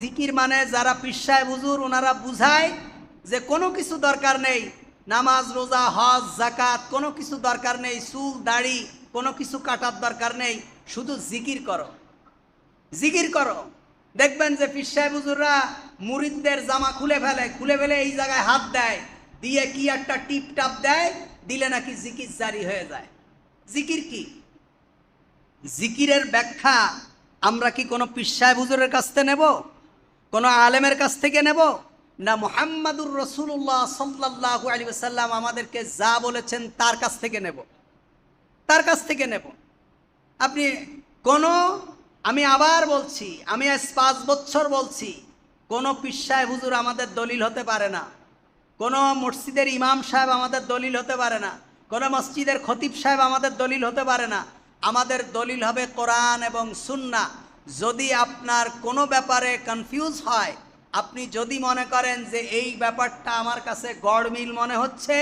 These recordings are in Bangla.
জিকির মানে যারা পিসায় বুজুর ওনারা বুঝায় যে কোনো কিছু দরকার নেই। নামাজ, রোজা, হজ জাকাত কোনো কিছু দরকার নেই। চুল, দাড়ি, কোনো কিছু কাটার দরকার নেই। শুধু জিকির করো। জিকির করো। দেখবেন যে পিসায় বুজুররা মুরিদদের জামা খুলে ফেলে খুলে ফেলে এই জায়গায় হাত দেয়। দিয়ে কি একটা টিপ টাপ দেয়, দিলে নাকি জিকির জারি হয়ে যায়। জিকির কি? জিকিরের ব্যাখ্যা আমরা কি কোনো পিসায় বুজুরের কাছ থেকে নেব? কোনো আলেমের কাছ থেকে নেব? না মোহাম্মদুর রসুল্লাহ সাল্লাহ আলী সাল্লাম আমাদেরকে যা বলেছেন তার কাছ থেকে নেব। তার কাছ থেকে নেব। আপনি কোনো, আমি আবার বলছি, আমি আজ পাঁচ বছর বলছি, কোনো পিসায় হুজুর আমাদের দলিল হতে পারে না। কোনো মসজিদের ইমাম সাহেব আমাদের দলিল হতে পারে না। কোনো মসজিদের খতিব সাহেব আমাদের দলিল হতে পারে না। আমাদের দলিল হবে কোরআন এবং সুন্না যদি আপনার কোনো ব্যাপারে কনফিউজ হয়, আপনি যদি মনে করেন যে এই ব্যাপারটা আমার কাছে গড়মিল মনে হচ্ছে,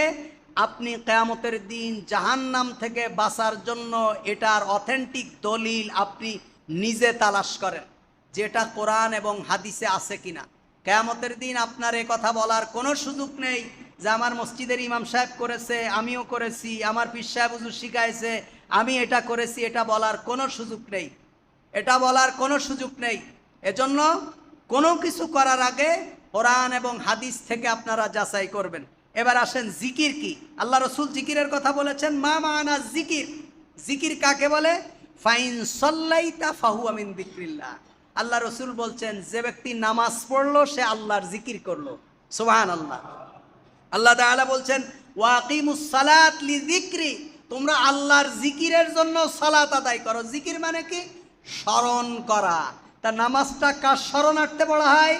আপনি কেয়ামতের দিন জাহান্নাম থেকে বাঁচার জন্য এটার অথেন্টিক দলিল আপনি নিজে তালাশ করেন, যেটা কোরআন এবং হাদিসে আছে কিনা। কেয়ামতের দিন আপনার এ কথা বলার কোনো সুযোগ নেই যে আমার মসজিদের ইমাম সাহেব করেছে, আমিও করেছি, আমার পীর সাহেব শিখাইছে, আমি এটা করেছি, এটা বলার কোনো সুযোগ নেই। এটা বলার কোনো সুযোগ নেই। এজন্য কোনো কিছু করার আগে কোরআন এবং হাদিস থেকে আপনারা যাচাই করবেন। এবার আসেন জিকির কি? আল্লাহ রসুল জিকিরের কথা বলেছেন, মা মানা জিকির? জিকির কাকে বলে? ফাইন সল্লাইতা ফাহু আমিন বিক্রিল্লা আল্লাহ রসুল বলছেন, যে ব্যক্তি নামাজ পড়ল, সে আল্লাহর জিকির করল। সোহান আল্লাহ আল্লাহ তাআলা বলছেন ওয়াকিমুস সালাত লি জিক্রি তোমরা আল্লাহর জিকিরের জন্য সালাত আদায় করো। জিকির মানে কি? স্মরণ করা। তা নামাজটা কার স্মরণার্থে পড়া হয়?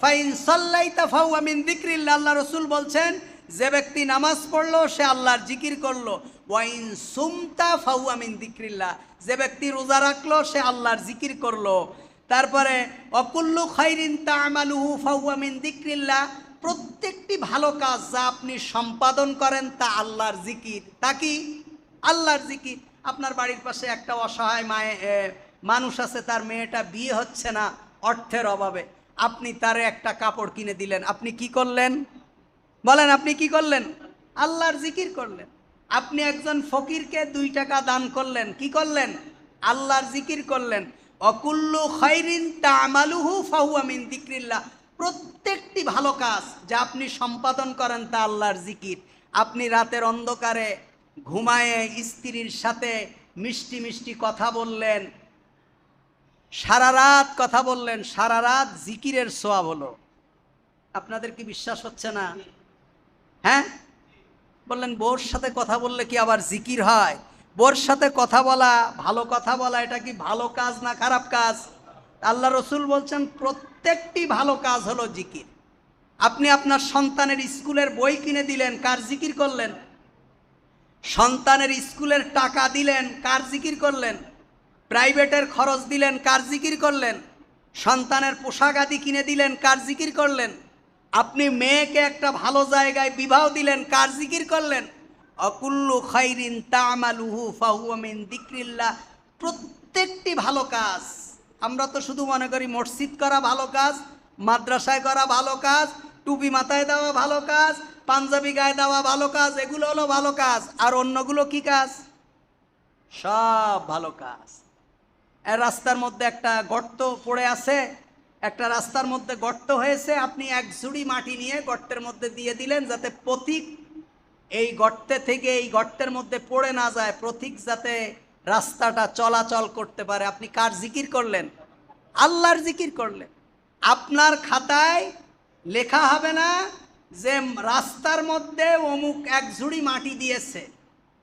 ফাইন সাল্লাইতা ফাউ আমিন দিক্রিল্লা আল্লাহ রসুল বলছেন, যে ব্যক্তি নামাজ পড়ল, সে আল্লাহর জিকির করল। ওয়াইন সুমতা ফাউ আমিন দিক্রিল্লা যে ব্যক্তি রোজা রাখল, সে আল্লাহর জিকির করল। তারপরে, অকুল্লু খাইরিন তামালুহু ফাউ আমিন দিক্রিল্লা প্রত্যেকটি ভালো কাজ যা আপনি সম্পাদন করেন তা আল্লাহর জিকির। তা কি? আল্লাহর জিকির। আপনার বাড়ির পাশে একটা অসহায় মায়ে মানুষ আছে, তার মেয়েটা বিয়ে হচ্ছে না অর্থের অভাবে। আপনি তারে একটা কাপড় কিনে দিলেন। আপনি কি করলেন? বলেন, আপনি কি করলেন? আল্লাহর জিকির করলেন। আপনি একজন ফকিরকে দুই টাকা দান করলেন। কি করলেন? আল্লাহর জিকির করলেন। অকুল্লু খৈরিন তামালুহু আমিন দিক্রিল্লাহ প্রত্যেকটি ভালো কাজ যা আপনি সম্পাদন করেন তা আল্লাহর জিকির। আপনি রাতের অন্ধকারে ঘুমায়ে স্ত্রীর সাথে মিষ্টি মিষ্টি কথা বললেন, সারা রাত কথা বললেন, সারা রাত জিকিরের সোয়াব হলো। আপনাদের কি বিশ্বাস হচ্ছে না? হ্যাঁ? বললেন বোর সাথে কথা বললে কি আবার জিকির হয়? বোর সাথে কথা বলা, ভালো কথা বলা, এটা কি ভালো কাজ না খারাপ কাজ? আল্লাহ রসুল বলছেন, প্রত্যেকটি ভালো কাজ হলো জিকির। আপনি আপনার সন্তানের স্কুলের বই কিনে দিলেন, কার জিকির করলেন? সন্তানের স্কুলের টাকা দিলেন, কার জিকির করলেন? প্রাইভেটের খরচ দিলেন, কার জিকির করলেন? সন্তানের পোশাক আদি কিনে দিলেন, কার জিকির করলেন? আপনি মেয়েকে একটা ভালো জায়গায় বিবাহ দিলেন, কার জিকির করলেন? অকুল্লু খৈরিন তামালুহু ফাহুমিন দিক্রিল্লা প্রত্যেকটি ভালো কাজ, আমরা তো শুধু মনে করি মসজিদ করা ভালো কাজ, মাদ্রাসায় করা ভালো কাজ, টুপি মাথায় দেওয়া ভালো কাজ পাঞ্জাবি গায়ে দেওয়া ভালো কাজ, এগুলো হলো ভালো কাজ। আর অন্যগুলো কি কাজ? সব ভালো কাজ। রাস্তার মধ্যে একটা গর্ত পড়ে আছে। একটা রাস্তার মধ্যে গর্ত হয়েছে। আপনি এক ঝুড়ি মাটি নিয়ে গর্তের মধ্যে দিয়ে দিলেন যাতে প্রতীক এই গর্তে থেকে এই গর্তের মধ্যে পড়ে না যায়, প্রতীক যাতে রাস্তাটা চলাচল করতে পারে। আপনি কার জিকির করলেন? আল্লাহর জিকির করলেন। আপনার খাতায় লেখা হবে না যে রাস্তার মধ্যে অমুক এক ঝুড়ি মাটি দিয়েছে,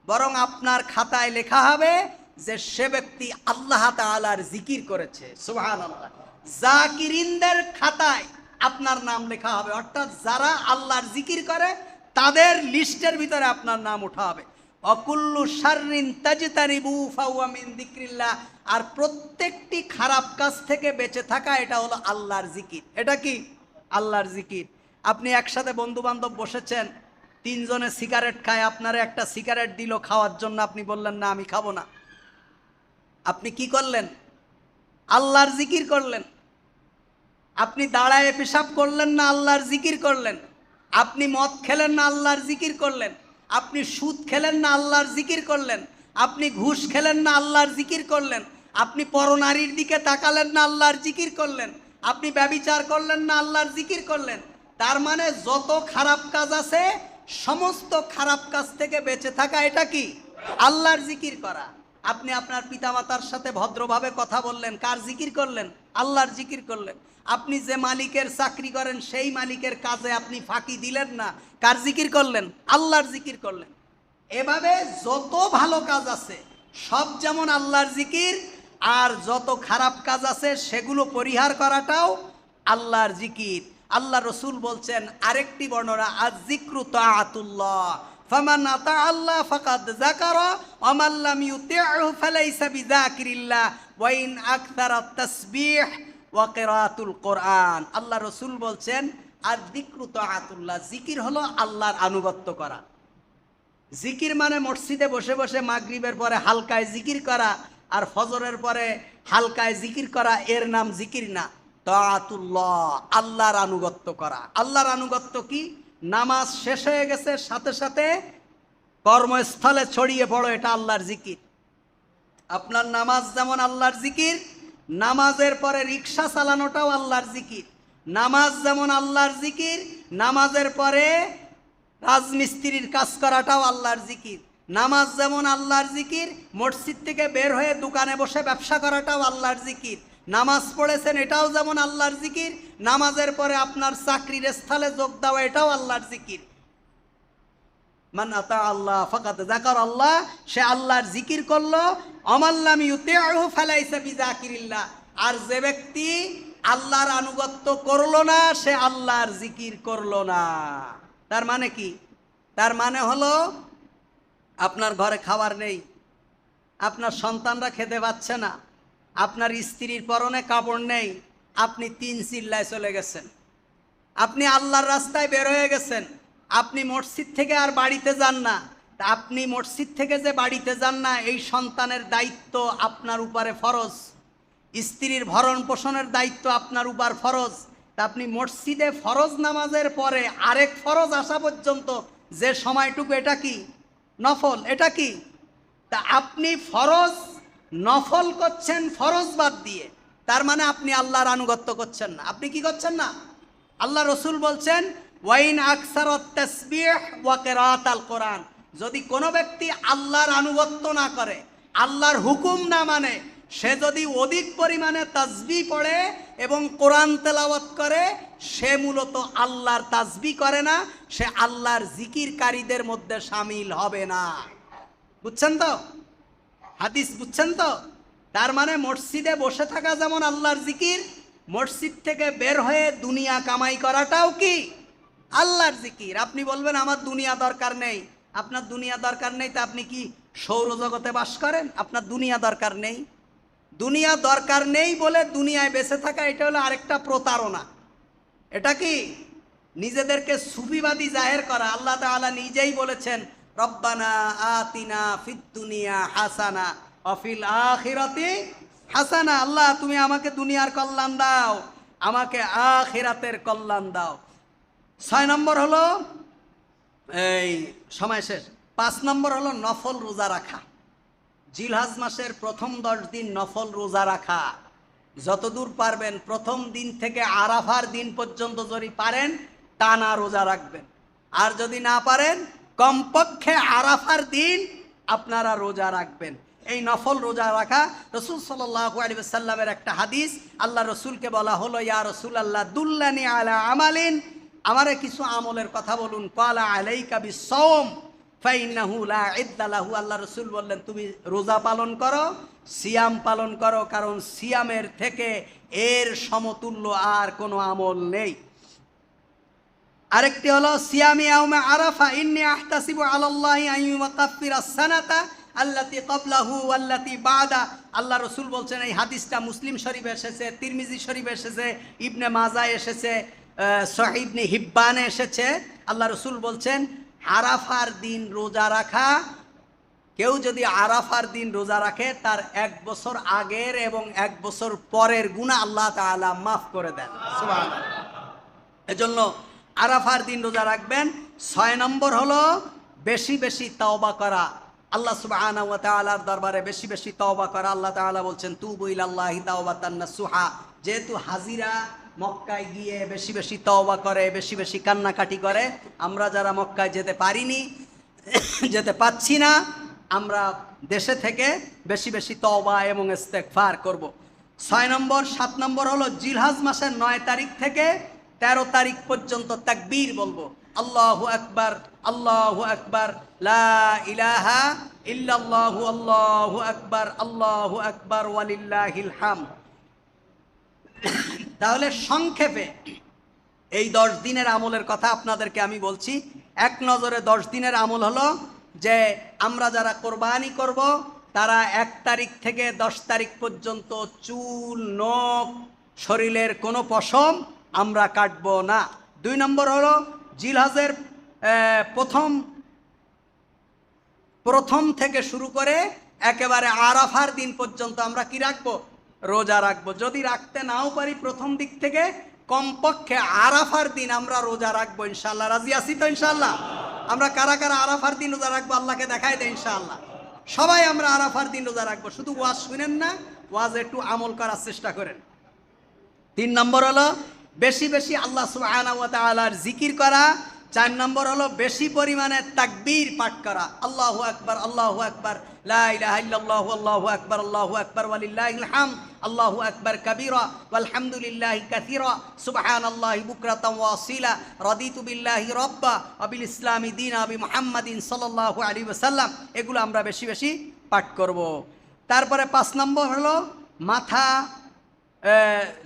বরং আপনার খাতায় লেখা হবে যে সে ব্যক্তি আল্লাহ তাআলার জিকির করেছে। সুবহান জাকিরিনদের খাতায় আপনার নাম লেখা হবে, অর্থাৎ যারা আল্লাহর জিকির করে, তাদের লিস্টের ভিতরে আপনার নাম ওঠা হবে। অকুল্লু শাররিন তাজতারিবু ফাওয়া মিন যিকরিল্লাহ। আর প্রত্যেকটি খারাপ কাজ থেকে বেঁচে থাকা, এটা হলো আল্লাহর জিকির। এটা কি? আল্লাহর জিকির। আপনি একসাথে বন্ধু বান্ধব বসেছেন, তিনজনে সিগারেট খায়, আপনারা একটা সিগারেট দিল খাওয়ার জন্য আপনি বললেন, না, আমি খাব না। আপনি কি করলেন? আল্লাহর জিকির করলেন। আপনি দাঁড়ায় পেশাব করলেন না, আল্লাহর জিকির করলেন। আপনি মদ খেলেন না, আল্লাহর জিকির করলেন। আপনি সুদ খেলেন না, আল্লাহর জিকির করলেন। আপনি ঘুষ খেলেন না, আল্লাহর জিকির করলেন। আপনি পরনারীর দিকে তাকালেন না, আল্লাহর জিকির করলেন। আপনি ব্যবিচার করলেন না, আল্লাহর জিকির করলেন। তার মানে যত খারাপ কাজ আছে, সমস্ত খারাপ কাজ থেকে বেঁচে থাকা এটা কি? আল্লাহর জিকির করা। আপনি আপনার পিতামাতার সাথে ভদ্রভাবে কথা বললেন, কার জিকির করলেন? আল্লাহর জিকির করলেন। আপনি যে মালিকের চাকরি করেন, সেই মালিকের কাজে আপনি ফাঁকি দিলেন না। কার জিকির করলেন? আল্লাহর জিকির করলেন। এভাবে যত ভালো কাজ আছে, সব যেমন আল্লাহর জিকির, আর যত খারাপ কাজ আছে, সেগুলো পরিহার করাটাও আল্লাহর জিকির। আল্লাহ রসুল বলছেন, আরেকটি বর্ণনা আজ জিক্রু আল্লাহ কোরআন আল্লাহ রসুল বলছেন আর জিক্রু তাআতুল্লাহ জিকির হলো আল্লাহর আনুগত্য করা। জিকির মানে মসজিদে বসে বসে মাগরিবের পরে হালকায় জিকির করা, আর ফজরের পরে হালকায় জিকির করা, এর নাম জিকির না। তাআতুল্লাহ আল্লাহর আনুগত্য করা। আল্লাহর আনুগত্য কি? নামাজ শেষ হয়ে গেছে, সাথে সাথে কর্মস্থলে ছড়িয়ে পড়ো, এটা আল্লাহর জিকির। আপনার নামাজ যেমন আল্লাহর জিকির, নামাজের পরে রিক্সা চালানোটাও আল্লাহর জিকির। নামাজ যেমন আল্লাহর জিকির, নামাজের পরে রাজমিস্ত্রির কাজ করাটাও আল্লাহর জিকির। নামাজ যেমন আল্লাহর জিকির, মসজিদ থেকে বের হয়ে দোকানে বসে ব্যবসা করাটাও আল্লাহর জিকির। নামাজ পড়েছেন, এটাও যেমন আল্লাহর জিকির, নামাজের পরে আপনার চাকরির স্থলে যোগ দেওয়া, এটাও আল্লাহর জিকির। মান আতা আল্লাহ ফাকাত জাকার আল্লাহ, সে আল্লাহর জিকির করল অমাল্লাম ইউতিহু ফালাইসা বিজাকিরিল্লাহ আর যে ব্যক্তি আল্লাহর আনুগত্য করল না, সে আল্লাহর জিকির করল না। তার মানে কি? তার মানে হলো, আপনার ঘরে খাবার নেই, আপনার সন্তানরা খেতে পাচ্ছে না আপনার স্ত্রীর পরনে কাপড় নেই, আপনি তিন চিল্লায় চলে গেছেন। আপনি আল্লাহর রাস্তায় বের হয়ে গেছেন, আপনি মসজিদ থেকে আর বাড়িতে যান না। আপনি মসজিদ থেকে যে বাড়িতে যান না, এই সন্তানের দায়িত্ব আপনার উপরে ফরজ। স্ত্রীর ভরণ পোষণের দায়িত্ব আপনার উপর ফরজ। তা আপনি মসজিদে ফরজ নামাজের পরে আরেক ফরজ আসা পর্যন্ত যে সময়টুকু এটা কি? নফল, এটা কি? তা আপনি ফরজ নফল করছেন ফরজ বাদ দিয়ে। তার মানে আপনি আল্লাহর আনুগত্য করছেন না। আপনি কি করছেন না? আল্লাহ রসুল বলছেন, ওয়াইন আকসার ওয়াকেরাত আল কোরআন। যদি কোনো ব্যক্তি আল্লাহর আনুগত্য না করে, আল্লাহর হুকুম না মানে সে যদি অধিক পরিমাণে তাজবি পড়ে এবং কোরআন তেলাওয়াত করে, সে মূলত আল্লাহর তাজবি করে না, সে আল্লাহর জিকিরকারীদের মধ্যে সামিল হবে না। বুঝছেন তো? হাদিস বুঝছেন তো? তার মানে মসজিদে বসে থাকা যেমন আল্লাহর জিকির, মসজিদ থেকে বের হয়ে দুনিয়া কামাই করাটাও কি? আল্লাহর জিকির। আপনি বলবেন, আমার দুনিয়া দরকার নেই। আপনার দুনিয়া দরকার নেই তা আপনি কি সৌরজগতে বাস করেন? আপনার দুনিয়া দরকার নেই। দুনিয়া দরকার নেই বলে দুনিয়ায় বেঁচে থাকা, এটা হলো আরেকটা প্রতারণা। এটা কি? নিজেদেরকে সুফিবাদী জাহের করা। আল্লাহ তাআলা নিজেই বলেছেন রব্বানা আতিনা ফিদ দুনিয়া হাসানা অফিল আখিরাতি হাসানা। আল্লাহ, তুমি আমাকে দুনিয়ার কল্যাণ দাও, আমাকে আখিরাতের কল্যাণ দাও। ছয় নম্বর হলো, এই সময় শেষ। পাঁচ নম্বর হলো নফল রোজা রাখা। জিলহাজ মাসের প্রথম দশ দিন নফল রোজা রাখা। যতদূর পারবেন, প্রথম দিন থেকে আরাফার দিন পর্যন্ত যদি পারেন, টানা রোজা রাখবেন। আর যদি না পারেন কমপক্ষে আরাফার দিন আপনারা রোজা রাখবেন। এই নফল রোজা রাখা রসুল সাল্লামের একটা হাদিস। আল্লাহ রসুলকে বলা হলো, ইয়া রসুল আল্লাহ দুল্লানি আলা আমালিন। আমারে কিছু আমলের কথা বলুন। কালা ফাইন্নাহু লা ইদ্দা লাহু। আল্লাহ রসুল বললেন, তুমি রোজা পালন করো, সিয়াম পালন করো, কারণ সিয়ামের থেকে এর সমতুল্য আর কোনো আমল নেই। আরেকটি হলো, সিয়ামি আউমে আরাফা, ইন্নি আহতাসিবু আলাল্লাহি সানাতা আল্লাতি ক্বাবলাহু ওয়াল্লাতি বাদা। আল্লাহ রসুল বলছেন, এই হাদিসটা মুসলিম শরীফ এসেছে, তিরমিজি শরীফ এসেছে, ইবনে মাজা এসেছে সহিবনে হিব্বানে এসেছে। আল্লাহ রসুল বলছেন, আরাফার দিন রোজা রাখা, কেউ যদি আরাফার দিন রোজা রাখে, তার এক বছর আগের এবং এক বছর পরের গুণা আল্লাহ তাআলা মাফ করে দেন। এজন্য আরাফার দিন রোজা রাখবেন। ছয় নম্বর হলো বেশি বেশি তওবা করা। আল্লাহ ওয়া তাআলার দরবারে বেশি বেশি তওবা করা। আল্লাহ তাআলা বলছেন, তুবু ইলাল্লাহি তাওবাতান নাসুহা। যেহেতু হাজিরা মক্কায় গিয়ে বেশি বেশি তওবা করে, বেশি বেশি কান্নাকাটি করে, আমরা যারা মক্কায় যেতে পারিনি, যেতে পাচ্ছি না, আমরা দেশে থেকে বেশি বেশি তওবা এবং ইস্তেগফার করব। ছয় নম্বর, সাত নম্বর হলো জিলহাজ মাসের নয় তারিখ থেকে তেরো তারিখ পর্যন্ত তাকবীর বলব। আল্লাহু আকবার আল্লাহু আকবার ইলাহা ইল্লাল্লাহু, আল্লাহু আকবার আল্লাহু আকবার, ওয়ালিল্লাহিল হামদ তাহলে সংক্ষেপে এই দশ দিনের আমলের কথা আপনাদেরকে আমি বলছি। এক নজরে দশ দিনের আমল হলো যে আমরা যারা কোরবানি করব, তারা এক তারিখ থেকে দশ তারিখ পর্যন্ত চুল, নখ, শরীরের কোনো পশম আমরা কাটবো না। দুই নম্বর হলো জিলহাজের প্রথম প্রথম থেকে শুরু করে একেবারে আরাফার দিন পর্যন্ত আমরা কি রাখব? রোজা রাখব। যদি রাখতে নাও পারি প্রথম দিক থেকে, কমপক্ষে আরাফার দিন আমরা রোজা রাখব ইনশাল্লাহ রাজি আছি তো ইনশাল্লাহ আমরা কারা কারা আরাফার দিন রোজা রাখব আল্লাহকে দেখাই দেয় ইনশাল্লাহ সবাই আমরা আরাফার দিন রোজা রাখব। শুধু ওয়াজ শুনেন না, ওয়াজ একটু আমল করার চেষ্টা করেন। তিন নম্বর হলো বেশি বেশি আল্লাহ তাআলার জিকির করা। চার নম্বর হলো বেশি পরিমাণে তাকবীর পাঠ করা। আল্লাহু আকবার আল্লাহু আকবার, লা ইলাহা ইল্লাল্লাহু, আল্লাহু আকবার আল্লাহু আকবার, ওয়ালিল্লাহিল হামদ, আল্লাহু আকবার কাবীরা, ওয়ালহামদুলিল্লাহি কাসীরা, সুবহানাল্লাহি বুকরাতাম ওয়া আসীলা, রাদিতু বিল্লাহি রাব্বা, ওয়া বিল ইসলামি দীনা বি মুহাম্মাদিন সাল্লাল্লাহু আলাইহি ওয়াসাল্লাম। এগুলো আমরা বেশি বেশি পাঠ করব। তারপরে পাঁচ নম্বর হলো মাথা এ,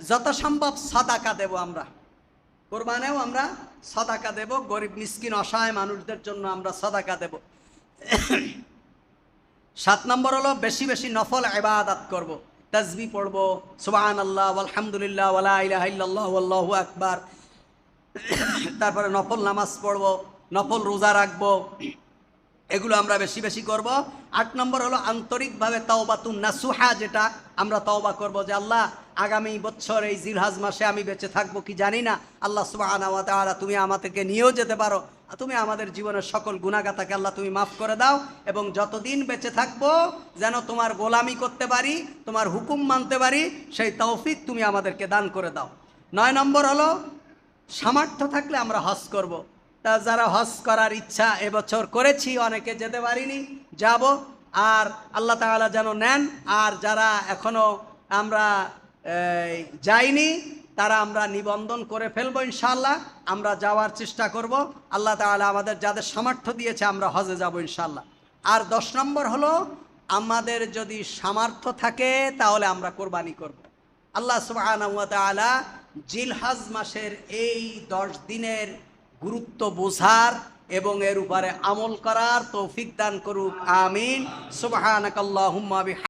যত সম্ভব সাদাকা দেব আমরা। কোরবানেও আমরা সাদাকা দেব গরিব মিসকিন অসহায় মানুষদের জন্য আমরা সাদাকা দেব। সাত নম্বর হলো বেশি বেশি নফল ইবাদত করব। তাজবি পড়ব সুবহান আল্লাহ আলহামদুলিল্লাহ আল্লাহু আকবার। তারপরে নফল নামাজ পড়ব নফল রোজা রাখব এগুলো আমরা বেশি বেশি করব। আট নম্বর হলো আন্তরিকভাবে তাওবাতুন নাসুহা যেটা আমরা তাওবা করব যে আল্লাহ আগামী বছর এই জিলহাজ মাসে আমি বেঁচে থাকব কি জানি না। আল্লাহ তাআলা তুমি আমাদেরকে নিয়েও যেতে পারো। তুমি আমাদের জীবনের সকল গুণাগাতাকে আল্লাহ তুমি মাফ করে দাও এবং যতদিন বেঁচে থাকব, যেন তোমার গোলামি করতে পারি, তোমার হুকুম মানতে পারি, সেই তৌফিক তুমি আমাদেরকে দান করে দাও। নয় নম্বর হলো, সামর্থ্য থাকলে আমরা হজ করব। তা যারা হজ করার ইচ্ছা এবছর করেছি, অনেকে যেতে পারিনি, যাব। আর আল্লাহ তাআলা যেন নেন। আর যারা এখনও আমরা যাইনি, তারা আমরা নিবন্ধন করে ফেলব ইনশাল্লাহ আমরা যাওয়ার চেষ্টা করব। আল্লাহ তাআলা আমাদের যাদের সামর্থ্য দিয়েছে, আমরা হজে যাব ইনশাল্লাহ আর দশ নম্বর হলো, আমাদের যদি সামর্থ্য থাকে, তাহলে আমরা কোরবানি করব। আল্লাহ তাআলা জিলহাজ মাসের এই দশ দিনের গুরুত্ব বোঝার এবং এর উপরে আমল করার তৌফিক দান করুক, আমিন। সুবহানাকাল্লাহুম্মা বিহা